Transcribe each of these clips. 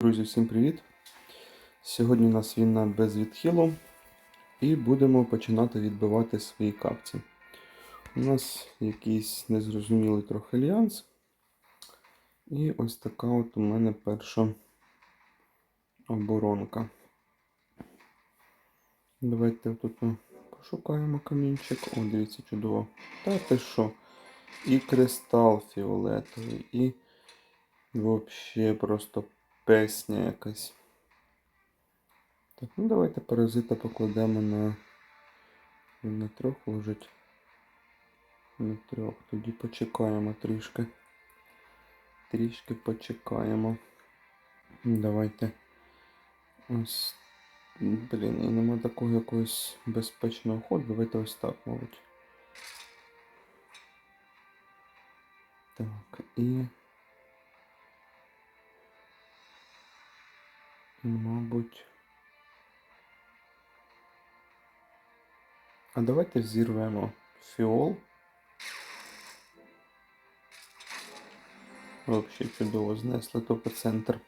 Друзі, всім привіт! Сьогодні у нас війна без відхилу і будемо починати відбивати свої капці. У нас якийсь незрозумілий трохи альянс. І ось така от у мене перша оборонка. Давайте тут пошукаємо камінчик. О, дивіться, чудово. Та ти що? І кристал фіолетовий, і взагалі просто песня якась. Так, ну давайте паразита покладемо на. На трьох лежить. На трьох. Тоді почекаємо трішки. Трішки почекаємо. Давайте. Ось. Блін, і нема такого якогось безпечного ходу. Давайте ось так, мабуть. Так, і. Мабуть. А давайте зірвемо фіол. Взагалі чудово знесли топоцентр.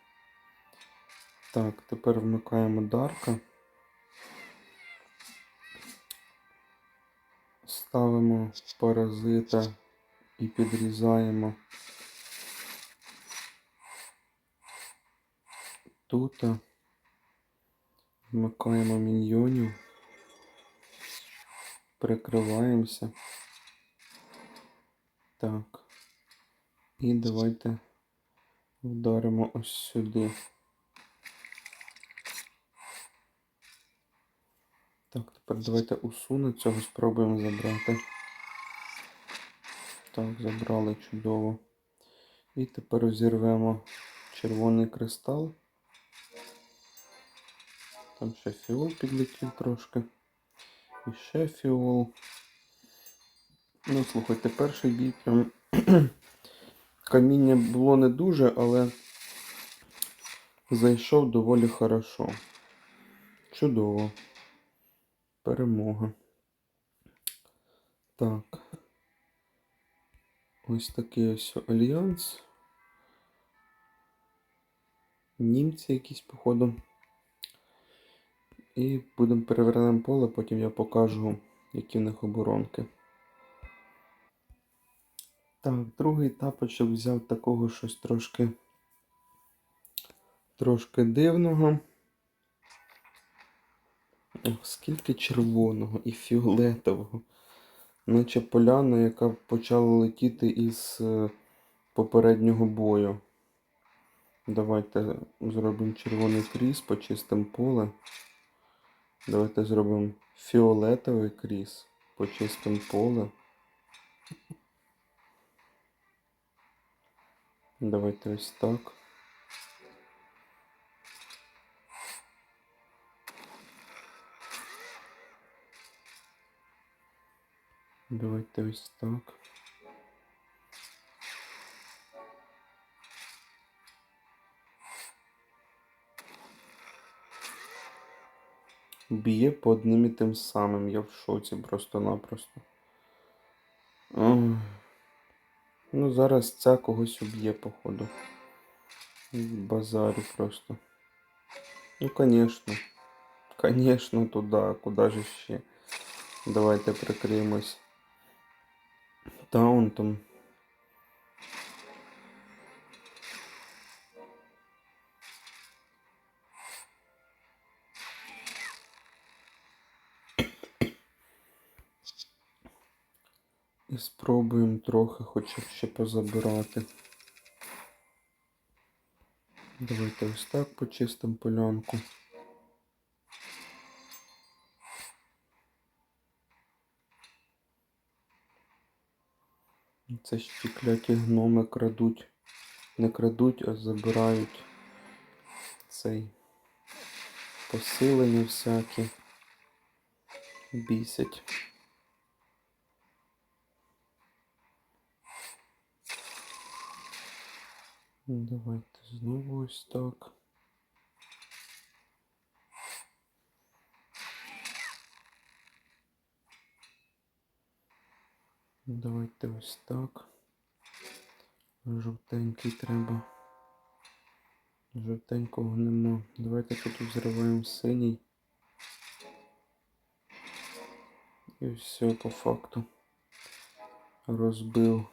Так, тепер вмикаємо Дарка. Ставимо паразита і підрізаємо тут. Вмикаємо міньйонів. Прикриваємося. Так. І давайте вдаримо ось сюди. Так, тепер давайте усуне цього спробуємо забрати. Так, забрали чудово. І тепер розірвемо червоний кристал. Там ще фіол підлетів трошки. І ще фіол. Ну, слухайте, перший бій прям каміння було не дуже, але зайшов доволі хорошо. Чудово. Перемога. Так. Ось такий ось альянс. Німці якісь, походу. І будемо перевернемо поле, потім я покажу, які в них оборонки. Так, другий тапочок взяв такого щось трошки трошки дивного. Ох, скільки червоного і фіолетового. Наче поляна, яка почала летіти із е, попереднього бою. Давайте зробимо червоний кріс, почистимо поле. Давайте зробимо фіолетовий кріс, почистимо поле. Давайте ось так. Давайте ось так. Б'є по одним і тим самим. Я в шоці просто-напросто. Ну, зараз ця когось уб'є, походу. Базарю просто. Ну, конечно. Конечно, туда. Куда же ще? Давайте прикриємось таунтом. І спробуємо трохи хоча б ще позабирати. Давайте ось так почистимо полянку. Це ті кляті гноми крадуть. Не крадуть, а забирають цей посилення всякі. Бісять. Давайте знову ось так. Давайте ось так. Жовтенький треба. Жовтенького нема. Давайте тут взриваємо синій. І все по факту. Розбив.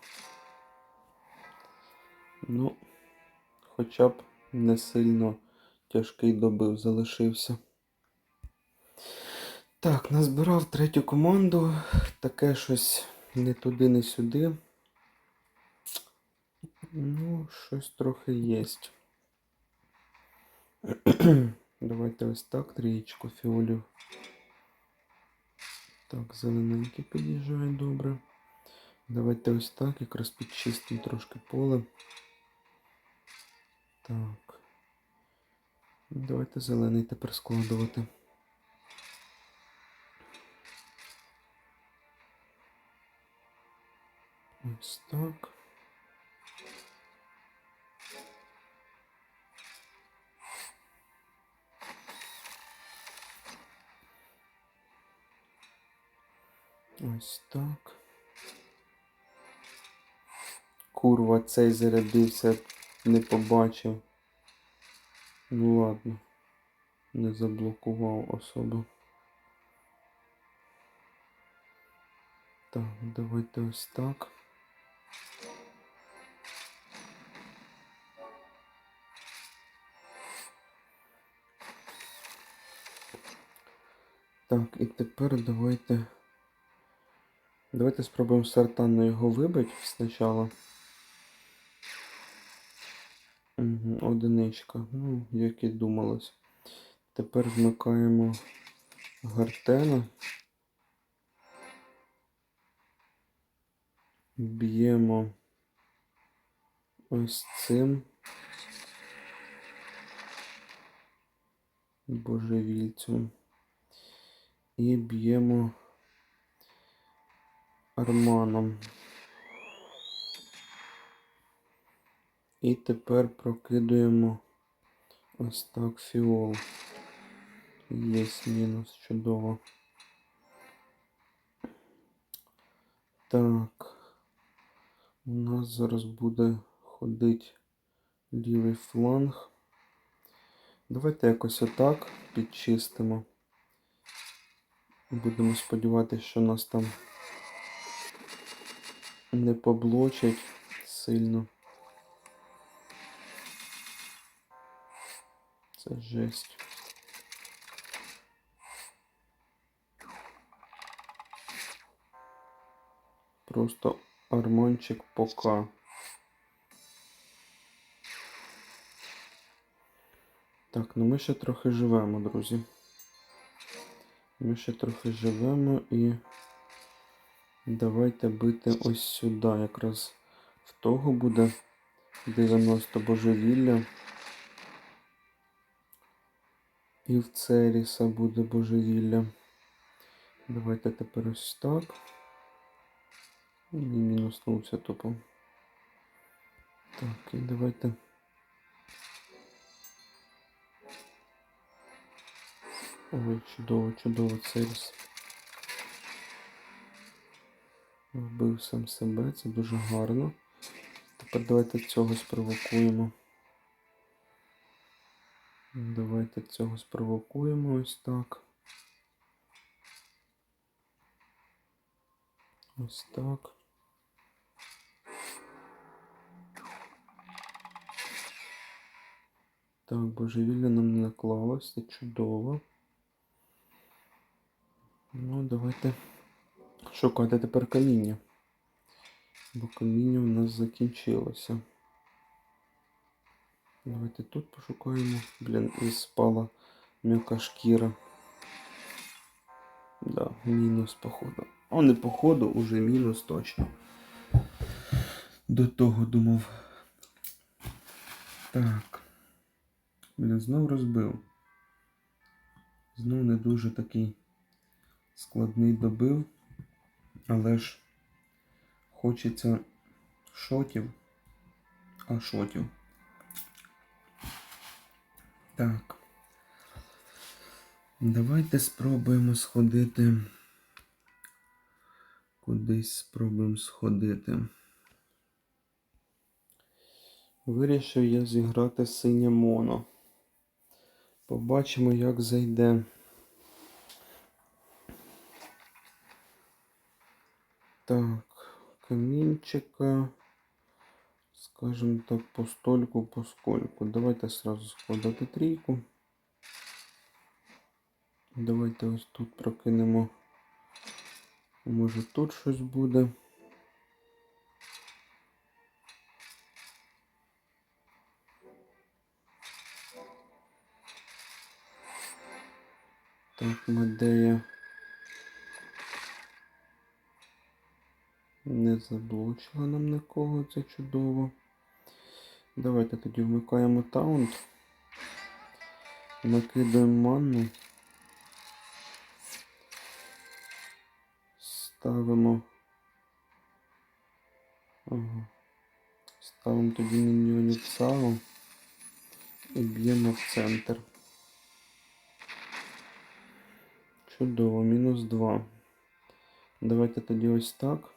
Ну, хоча б не сильно тяжкий добив залишився. Так, назбирав третю команду. Таке щось не туди, не сюди. Ну, щось трохи єсть. Давайте ось так, трієчку фіолів. Так, зелененький під'їжджає добре. Давайте ось так, якраз підчистимо трошки поле. Так. Давайте зелений тепер складувати. Ось так. Ось так. Курва, цей зарядився, не побачив. Ну ладно. Не заблокував особу. Так, давайте ось так. Так, і тепер давайте. Давайте спробуємо сартанно його вибити спочатку. Одиничка. Ну, як і думалось. Тепер вмикаємо гартена. Б'ємо ось цим. Божевільцем. І б'ємо арманом. І тепер прокидуємо ось так фіол. Є мінус, чудово. Так. У нас зараз буде ходити лівий фланг. Давайте якось отак підчистимо. Будемо сподіватися, що нас там не поблочать сильно. Це жесть. Просто армончик пока. Так, ну ми ще трохи живемо, друзі. Ми ще трохи живемо і давайте бити ось сюди. Якраз в того буде 90 божевілля. І в Церіса буде божевілля. Давайте тепер ось так. І мінуснувся тупо. Так, і давайте. Ой, чудово, чудово Церіс. Вбив сам себе, це дуже гарно. Тепер давайте цього спровокуємо. Давайте цього спровокуємо ось так. Ось так. Так, божевілля нам не наклалось, це чудово. Ну, давайте шукати тепер каміння. Бо каміння у нас закінчилося. Давайте тут пошукаємо. Блін, і спала м'яка шкіра. Да, мінус, походу. О, не походу, уже мінус точно. До того думав. Так. Блін, знов розбив. Знов не дуже такий складний добив. Але ж хочеться шотів. А шотів. Так. Давайте спробуємо сходити. Кудись спробуємо сходити. Вирішив я зіграти синє моно. Побачимо, як зайде. Так, камінчика. Скажем так, по стольку, по. Давайте сразу складати трійку. Давайте ось тут прокинемо. Може тут щось буде. Так, Медея. Не заблочила нам нікого, це чудово. Давайте тоді вмикаємо таунт. Накидаємо манну. Ставимо. Ага. Ставимо тоді міньйонів САО і б'ємо в центр. Чудово, мінус 2. Давайте тоді ось так.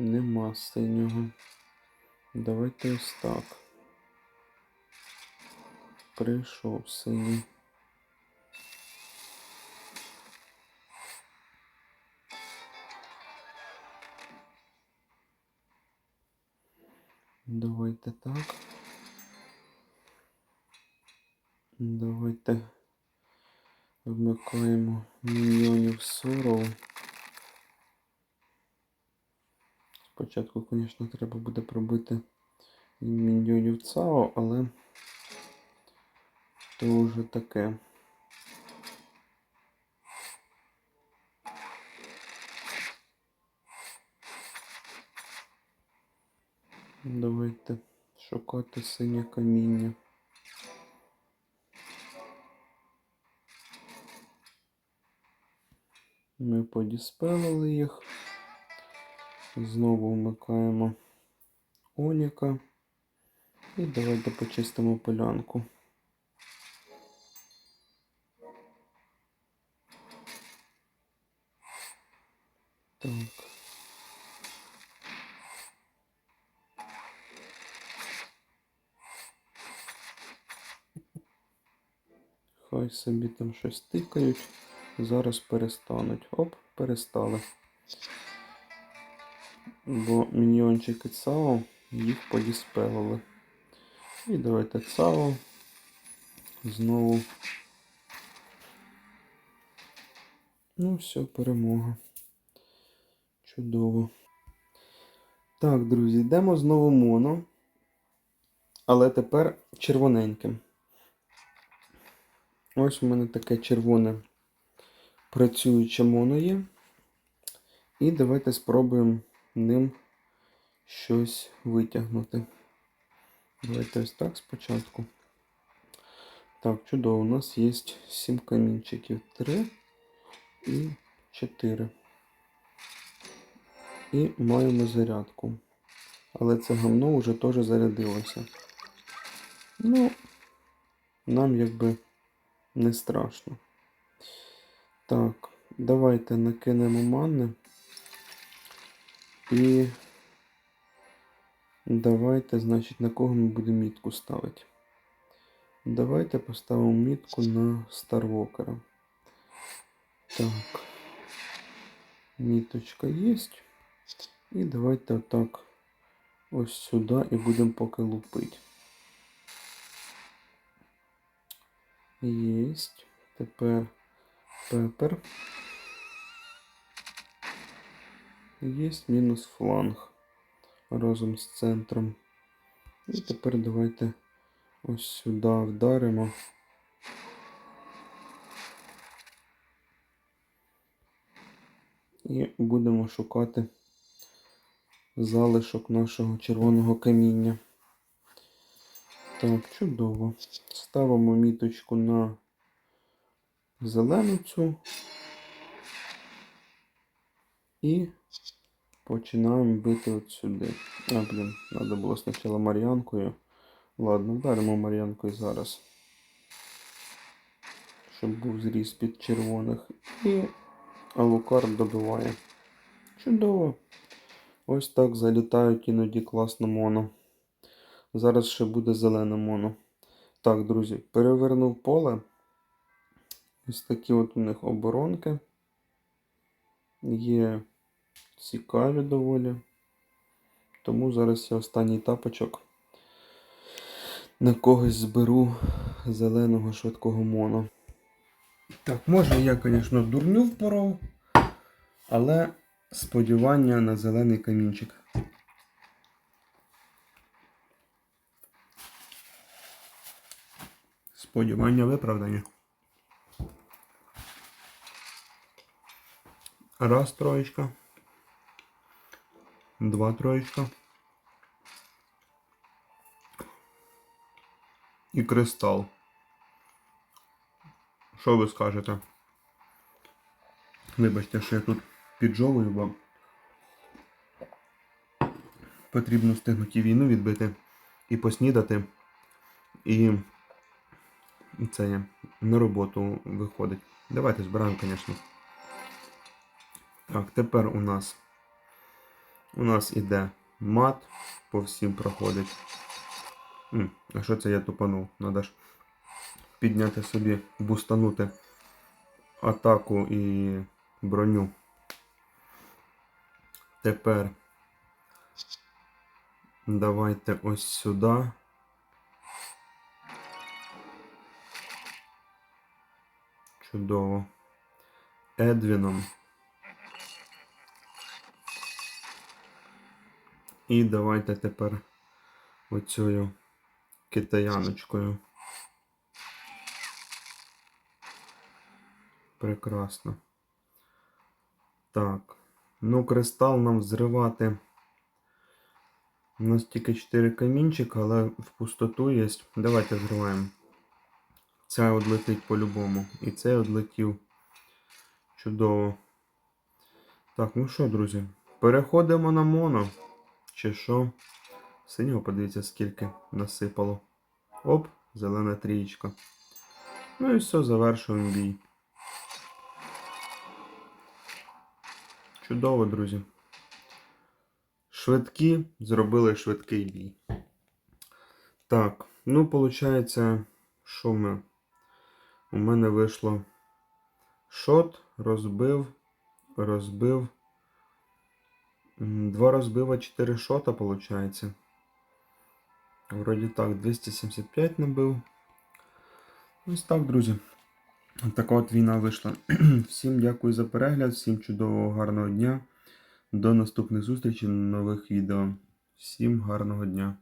Нема синього. Давайте ось так. Прийшов синій. Давайте так. Давайте вмикаємо міньйонів Соров. Спочатку, звісно, треба буде пробити міньйонів ЦАО, але то вже таке. Давайте шукати синє каміння. Ми подіспелили їх. Знову вмикаємо Оніка. І давайте почистимо полянку. Так. Хай собі там щось тикають. Зараз перестануть. Оп, перестали. Бо міньйончики ЦАО їх подіспелили. І давайте ЦАО. Знову. Ну, все, перемога. Чудово. Так, друзі, йдемо знову моно. Але тепер червоненьким. Ось у мене таке червоне працююче моно є. І давайте спробуємо ним щось витягнути. Давайте ось так спочатку. Так, чудово, у нас є 7 камінчиків. 3 і 4. І маємо зарядку. Але це гамно вже теж зарядилося. Ну, нам якби не страшно. Так, давайте накинемо манни. І давайте, значить, на кого ми будемо мітку ставити. Давайте поставимо мітку на Старвокера. Так. Міточка є. І давайте отак ось сюди і будемо поки лупити. Єсть. Тепер пепер. Є мінус фланг разом з центром. І тепер давайте ось сюди вдаримо. І будемо шукати залишок нашого червоного каміння. Так, чудово. Ставимо міточку на зелену цю і починаємо бити от сюди. А, блін, треба було спочатку Мар'янкою. Ладно, вдаримо Мар'янкою зараз. Щоб був зріз під червоних. І Алукард добиває. Чудово. Ось так залітають іноді класно моно. Зараз ще буде зелене моно. Так, друзі, перевернув поле. Ось такі от у них оборонки. Є цікаві доволі. Тому зараз я останній тапочок на когось зберу зеленого швидкого моно. Так, може я, звісно, дурню впоров, але сподівання на зелений камінчик. Сподівання виправдані. Раз троєчка. Два троєчка. І кристал. Що ви скажете? Вибачте, що я тут піджовую, бо потрібно встигнути війну відбити і поснідати. І це на роботу виходить. Давайте збираємо, звісно. Так, тепер у нас у нас іде мат, по всім проходить. М, а що це я тупанув? Надо ж підняти собі, бустанути атаку і броню. Тепер давайте ось сюди. Чудово. Едвіном. І давайте тепер оцею китаяночкою. Прекрасно. Так. Ну, кристал нам взривати. У нас тільки 4 камінчика, але в пустоту є. Давайте взриваємо. Ця одлетить по-любому. І цей одлетів. Чудово. Так, ну що, друзі, переходимо на моно. Чи що? Синього подивіться, скільки насипало. Оп, зелена трієчка. Ну і все, завершуємо бій. Чудово, друзі. Швидкі зробили швидкий бій. Так, ну, виходить, що ми? У мене вийшло шот, розбив, розбив. Два розбива, 4 шота, виходить. Вроді так, 275 набив. Ось так, друзі. Така от війна вийшла. Всім дякую за перегляд, всім чудового, гарного дня. До наступних зустрічей, нових відео. Всім гарного дня.